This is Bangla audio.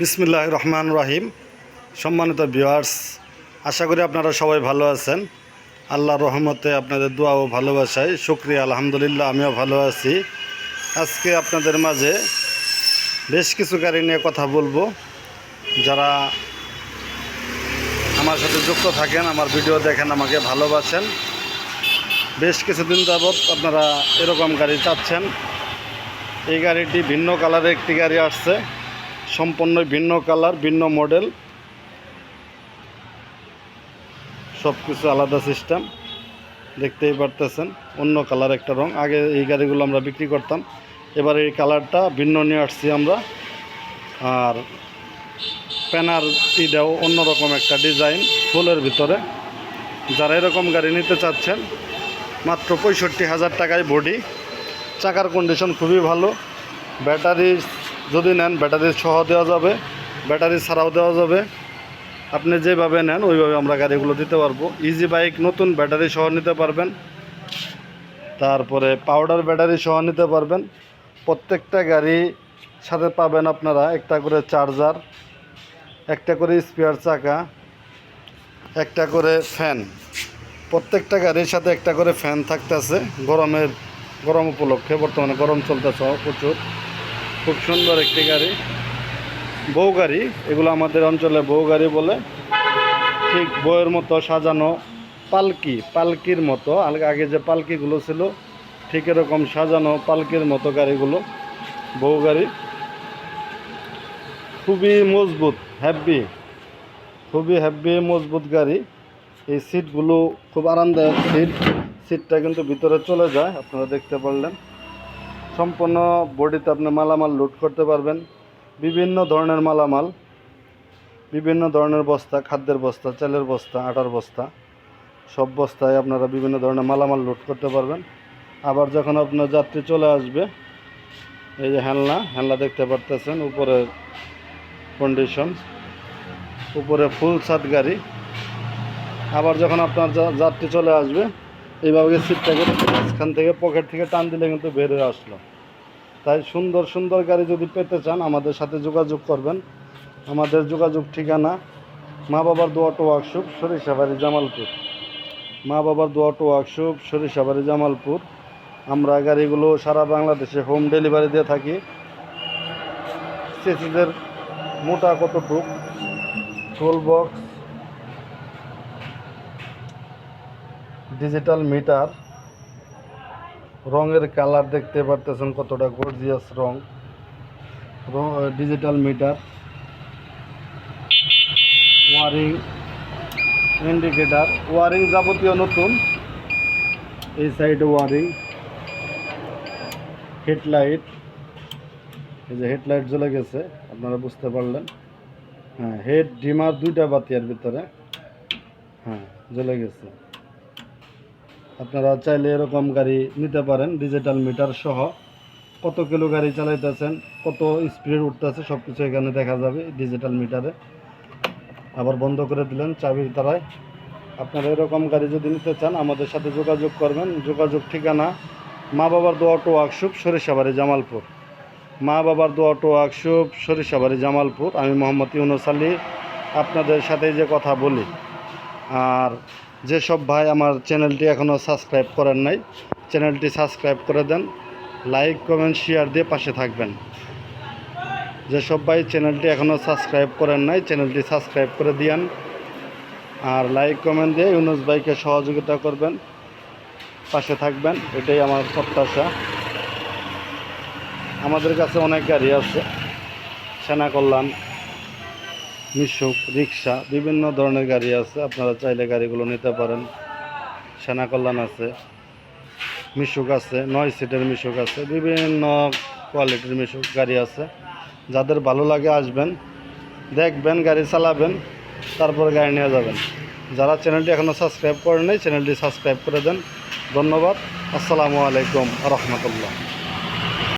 বিসমিল্লাহ রহমান রাহিম। সম্মানিত ভিউয়ার্স, আশা করি আপনারা সবাই ভালো আছেন। আল্লাহ রহমতে আপনাদের দোয়া ও ভালোবাসায় শুক্রিয়া, আলহামদুলিল্লাহ, আমিও ভালো আছি। আজকে আপনাদের মাঝে বেশ কিছু গাড়ি নিয়ে কথা বলব। যারা আমার সাথে যুক্ত থাকেন, আমার ভিডিও দেখেন, আমাকে ভালোবাসেন। বেশ কিছুদিন যাবৎ আপনারা এরকম গাড়ি চাচ্ছেন। এই গাড়িটি ভিন্ন কালারের একটি গাড়ি আসছে। সম্পূর্ণ ভিন্ন কালার, ভিন্ন মডেল। সব কিছু আলাদা সিস্টেম। দেখতেই পারতেছেন, অন্য কালার একটা রং। আগে এই গাড়িগুলো আমরা বিক্রি করতাম। এবার এই কালারটা ভিন্ন নিয়ে আসছি আমরা। আর প্যানার ইটাও অন্যরকম একটা ডিজাইন ফুলের ভিতরে। যারা এরকম গাড়ি নিতে চাচ্ছেন, মাত্র পঁয়ষট্টি হাজার টাকায় বডি। চাকার কন্ডিশন খুবই ভালো। ব্যাটারি যদি নেন, ব্যাটারি সহ দেওয়া যাবে, ব্যাটারি ছাড়াও দেওয়া যাবে। আপনি যেভাবে নেন, ওইভাবে আমরা গাড়িগুলো দিতে পারব। ইজি বাইক নতুন ব্যাটারি সহ নিতে পারবেন। তারপরে পাউডার ব্যাটারি সহ নিতে পারবেন। প্রত্যেকটা গাড়ি সাথে পাবেন আপনারা একটা করে চার্জার একটা করে স্পেয়ার চাকা, একটা করে ফ্যান প্রত্যেকটা গাড়ির সাথে একটা করে ফ্যান থাকতেছে। গরমের, গরম উপলক্ষে, বর্তমানে গরম চলতেছে প্রচুর। খুব সুন্দর একটি গাড়ি। বউ গাড়ি, এগুলো আমাদের অঞ্চলে বউ গাড়ি বলে। ঠিক বইয়ের মতো সাজানো পালকি, পালকির মতো। আগে যে পালকিগুলো ছিল, ঠিক এরকম সাজানো পালকির মতো গাড়িগুলো, বউ গাড়ি। খুবই মজবুত হ্যাভি খুবই হ্যাভি মজবুত গাড়ি। এই সিটগুলো খুব আরামদায়ক সিট সিটটা কিন্তু ভিতরে চলে যায়, আপনারা দেখতে পারলেন। সম্পূর্ণ বডিতে আপনি মালামাল লোড করতে পারবেন। বিভিন্ন ধরনের মালামাল, বিভিন্ন ধরনের বস্তা, খাদ্যের বস্তা, চালের বস্তা, আটার বস্তা, সব বস্তায় আপনারা বিভিন্ন ধরনের মালামাল লোড করতে পারবেন। আবার যখন আপনার যাত্রী চলে আসবে, এই যে হ্যালনা হ্যালনা দেখতে পারতেছেন, উপরে কন্ডিশন উপরে ফুল ছাদ গাড়ি। আবার যখন আপনার যাত্রী চলে আসবে, এইভাবে সিটটাকে মাঝখান থেকে পকেট থেকে টান দিলে কিন্তু বের হয়ে আসলো। তাই সুন্দর সুন্দর গাড়ি যদি পেতে চান, আমাদের সাথে যোগাযোগ করবেন। আমাদের যোগাযোগ ঠিকানা মা বাবার দোয়াটো ওয়ার্কশপ সরিষাবাড়ি জামালপুর। মা বাবার দোয়াটো ওয়ার্কশপ সরিষাবাড়ি জামালপুর। আমরা গাড়িগুলো সারা বাংলাদেশে হোম ডেলিভারি দিয়ে থাকি। সিসিদের মোটা কতটুক? Tool box. Digital meter. রঙের কালার দেখতে পারতেছেন কতটা গর্জিয়াস রং। Digital meter wiring indicator wiring যাবতীয় নতুন। এই সাইডে ওয়ারিং হেডলাইট এই যে হেডলাইট জ্বলে গেছে, আপনারা বুঝতে পারলেন। হ্যাঁ হেড ডিমার দুইটা বাতি এর ভিতরে। হ্যাঁ জ্বলে গেছে। আপনারা চাইলে এরকম গাড়ি নিতে পারেন ডিজিটাল মিটার সহ। কত কিলো গাড়ি চালাইতেছেন, কত স্পিড উঠতেছে সব কিছু এখানে দেখা যাবে ডিজিটাল মিটারে আবার বন্ধ করে দিলেন চাবির দ্বারায়। আপনারা এরকম গাড়ি যদি নিতে চান, আমাদের সাথে যোগাযোগ করবেন। যোগাযোগ ঠিকানা মা বাবার দোয়া অটো ওয়ার্কশপ, সরিষাবাড়ি, জামালপুর। মা বাবার দোয়া অটো ওয়ার্কশপ, সরিষাবাড়ি, জামালপুর। আমি মোহাম্মদ ইউনুস আলী, আপনাদের সাথে যে কথা বলি। আর যেসব ভাই আমার চ্যানেলটি এখনও সাবস্ক্রাইব করেন নাই, চ্যানেলটি সাবস্ক্রাইব করে দেন, লাইক, কমেন্ট, শেয়ার দিয়ে পাশে থাকবেন। যেসব ভাই চ্যানেলটি এখনও সাবস্ক্রাইব করেন নাই, চ্যানেলটি সাবস্ক্রাইব করে দিয়ান। আর লাইক, কমেন্ট দিয়ে ইউনুস ভাইকে সহযোগিতা করবেন, পাশে থাকবেন, এটাই আমার প্রত্যাশা। আমাদের কাছে অনেক গাড়ি আছে, সেনা কল্যাণ। মিশুক রিক্সা বিভিন্ন ধরনের গাড়ি আছে। আপনারা চাইলে গাড়িগুলো নিতে পারেন। সেনা কল্যাণ আছে, মিশুক আছে, নয় সিটের মিশুক আছে, বিভিন্ন কোয়ালিটির মিশুক গাড়ি আছে। যাদের ভালো লাগে আসবেন, দেখবেন, গাড়ি চালাবেন, তারপর গাড়ি নিয়ে যাবেন। যারা চ্যানেলটি এখনও সাবস্ক্রাইব করেন চ্যানেলটি সাবস্ক্রাইব করে দেন। ধন্যবাদ। আসসালামু আলাইকুম রহমতুল্লাহ।